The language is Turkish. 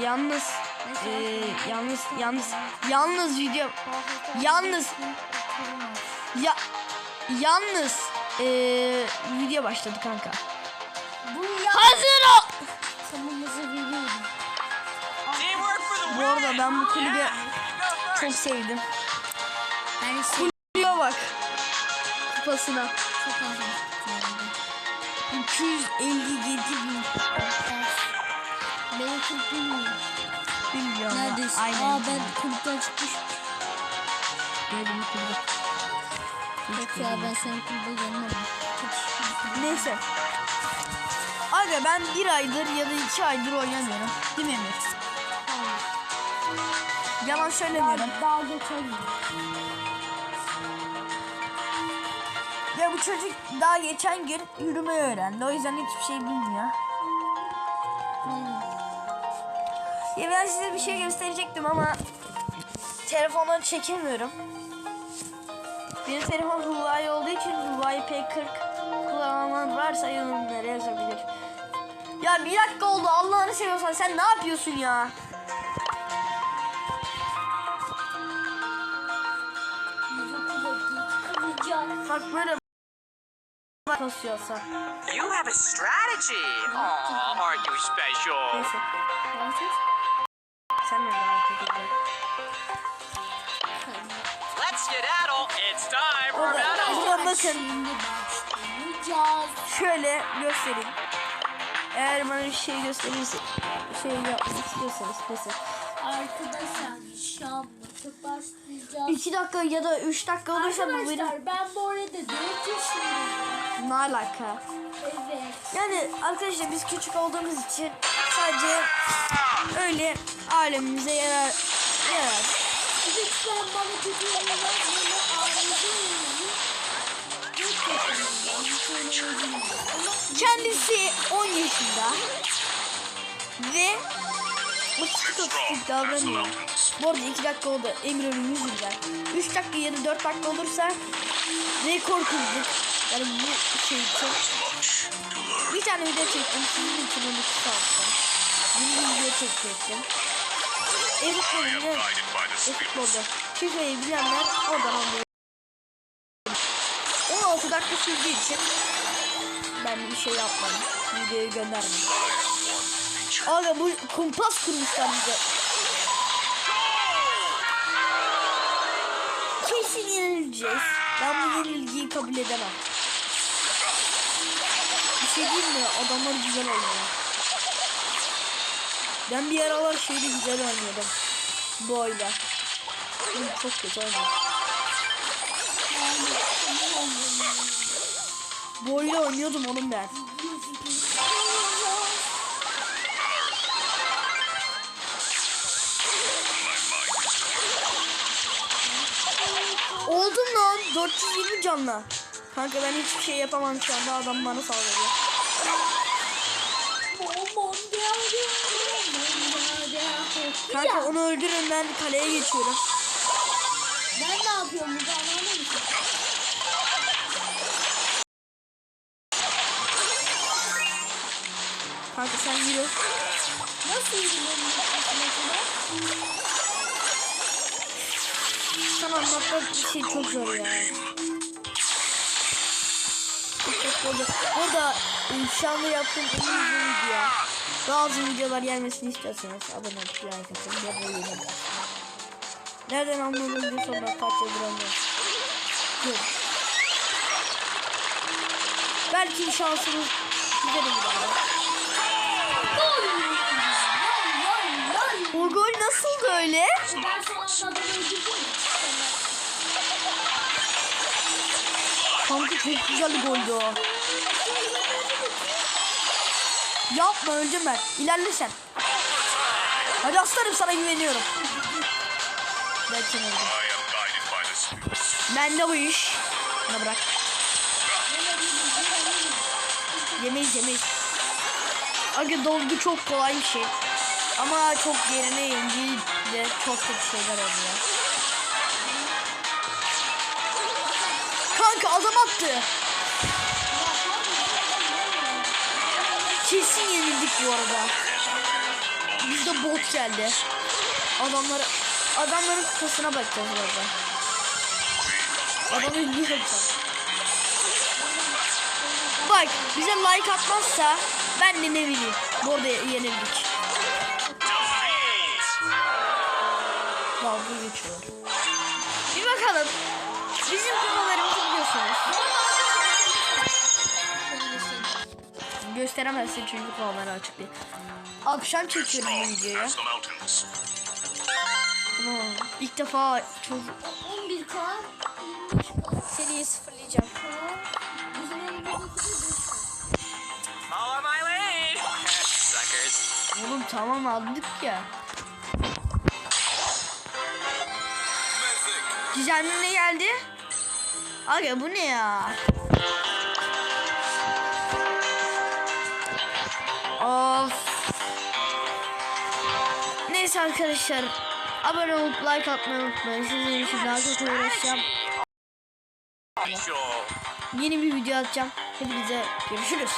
yalnız e, yalnız yalnız yalnız video yalnız ya yalnız e, video başladı kanka. Hazır ol. tamamızı veriyorum. Teamwork for the Bu arada ben bu go çok sevdim. Yani şey Kulübe bak. Kupasına. çok az 257 bin. Benim kulübüm mü? Bilmiyorum. Neredesin? Aynen. Aa ben kulüpten çıkmış. Gördüm bu kulübü. Yok ya ben senin kulübe gelmem. Neyse. Aga ben bir aydır ya da iki aydır oynamıyorum. Değil mi Emir? Yalan söylemiyorum. Daha geçelim. Ve bu çocuk daha geçen gün yürümeyi öğrendi. O yüzden hiçbir şey bilmiyor. Ya ben size bir şey gösterecektim ama telefondan çekemiyorum. Benim telefon Huawei olduğu için Huawei P40 kullanan varsa yorumlara yazabilir. Ya bir dakika oldu Allah'ını seviyorsan sen ne yapıyorsun ya? Bak böyle kasıyorsa. You have a strategy. Aw, aren't you special? Neyse. Sen ne merak ediyorsun? Let's skedaddle. It's time for battle. bakın şöyle göstereyim. Eğer bana bir şey gösterirse şey yapmak istiyorsanız mesela Arkadaşlar başlayacağız. 2 dakika ya da 3 dakika olursa bu benim Arkadaşlar ben bu arada 4 yaşındayım. ne alaka? Evet. Yani arkadaşlar biz küçük olduğumuz için sadece öyle alemimize yarar yarar. Lütfen bana arayın. Kendisi 10 yaşında ve otistik otistik davranıyor. Bu arada 2 dakika oldu Emre'nin yüzünden. 3 dakika ya da 4 dakika olursa rekor kırdık. Yani bu şey için. Bir tane video çektim. Sizin için onu. Yeni bir video çekecektim. E-futbolda, e-futbolda şifreyi bilenler oradan anlıyor. 16 dakika sürdüğü için ben bir şey yapmadım. Videoyu göndermedim. Abi bu kumpas kurmuşlar bize. Kesin yenileceğiz. Ben bu yenilgiyi kabul edemem. Bir şey diyeyim mi? Adamlar güzel oynuyor. Ben bir aralar şeyde güzel oynuyordum. Bu oyda. Çok kötü oynuyor. Bu oyunu oynuyordum oğlum ben. Oldum lan 420 canla. Kanka ben hiçbir şey yapamam şu anda adam bana saldırıyor. Kanka onu öldürün ben kaleye geçiyorum. Ben ne yapıyorum burada anladın mı? Kanka sen yürü. Nasıl yürüyorum Sana anlatmak bir şey çok zor ya. Burada anda yaptığım en uzun video. Uzun videolar gelmesini istiyorsanız abone olup like atın. Ya da yeni Nereden anladım diye sonra yıldır oynuyorum. Yok. Belki şansımız bize de Gol nasıldı öyle? Ben. Kanka çok güzel bir goldü. Yapma öldüm ben. İlerle sen. Hadi aslanım sana güveniyorum. Belki öldüm. Ben de bu iş. Bana bırak. Yemeyiz yemeyiz. Aga dolgu çok kolay bir şey. Ama çok yerine de çok kötü şeyler oluyor. Kanka adam attı. Kesin yenildik bu arada. Bizde bot geldi. Adamları adamların kupasına bakacağız birazdan. Adamı ünlü yapacağım. Bak bize like atmazsa ben de ne bileyim. Bu arada yenildik. Bizim kupalarımızı biliyorsunuz. Gösteremezsin çünkü kupaları açık değil. Akşam çekiyorum bu videoyu. Ama ilk defa çok 11k 23k seriyi sıfırlayacağım. bizim elimizdeki de 5k. Follow my lead. Suckers. Oğlum tamam aldık ya. Gizemli ne geldi? Aga bu ne ya? Of. Neyse arkadaşlar. Abone olup like atmayı unutmayın. Sizin için daha çok uğraşacağım. Yeni bir video atacağım. Hepinize görüşürüz.